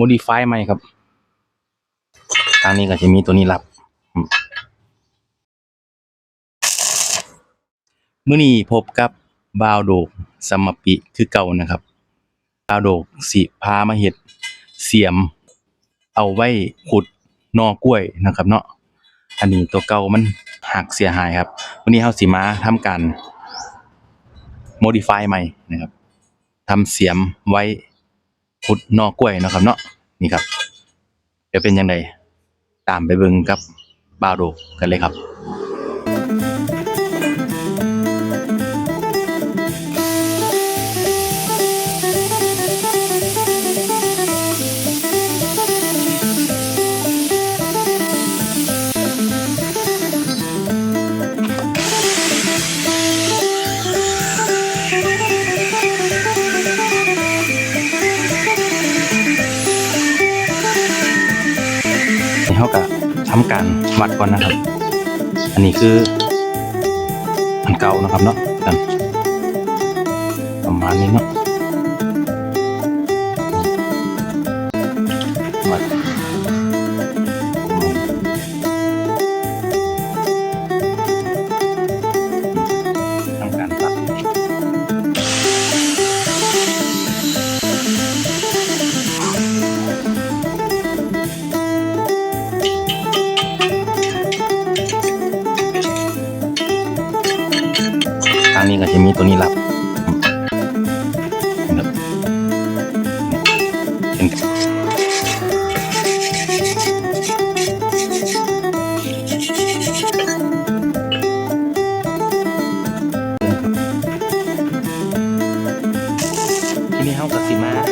modify ใหม่ครับทางนี้ก็จะมีตัวนี้รับอืมมื้อนี้พบกับบาวโดกสมมปิคือเก่านะครับบาวโดกสิพามาเฮ็ดเสียม เอาไว้ขุดนอกล้วยนะครับเนาะอันนี้ตัวเก่ามันหักเสียหายครับวันนี้เฮาสิมาทำการ modify ใหม่นะครับทำเสียมไว้ ขุดนอกล้วยนะครับ เนาะนี่ครับจะเป็นยังไงตามไปเบิ่งกับบาวโดกันเลยครับ นี่เขาก็ทำการวัดก่อนนะครับ อันนี้คืออันเก่านะครับเนาะกันประมาณนี้เนาะ ทางนี้ก็จะมีตัวนี้รับนะครับเป็นทีนี้เขากัสิมา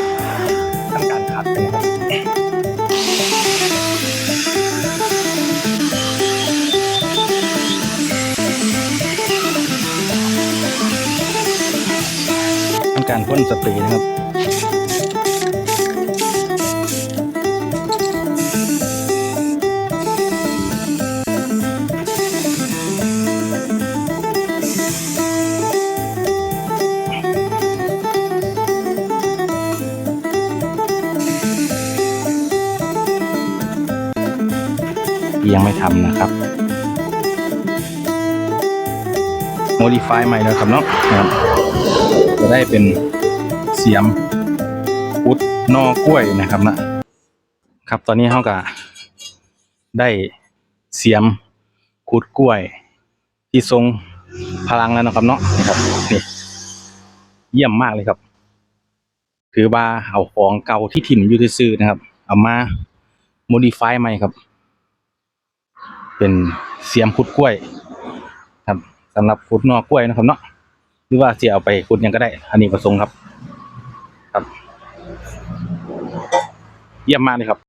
ทำการพ่นสเปรย์นะครับยังไม่ทำนะครับ modify ใหม่แล้วครับเนาะนะครับ จะได้เป็นเสียมอุดนอกล้วยนะครับนะครับตอนนี้เขาก็ได้เสียมขุดกล้วย ที่ทรงพลังแล้วนะครับเนาะนี่ครับนี่เยี่ยมมากเลยครับคือว่าเอาของเก่าที่ถิ่มยู่ซื่อนะครับ เอามา modify ใหม่ครับ เป็นเสียมขุดกล้วย ครับสำหรับขุดนอกกล้วยนะครับเนาะ หรือว่าเสียเอาไปคุณยังก็ได้ อันนี้ประสงค์ครับ ครับ เยี่ยมมากเลยครับ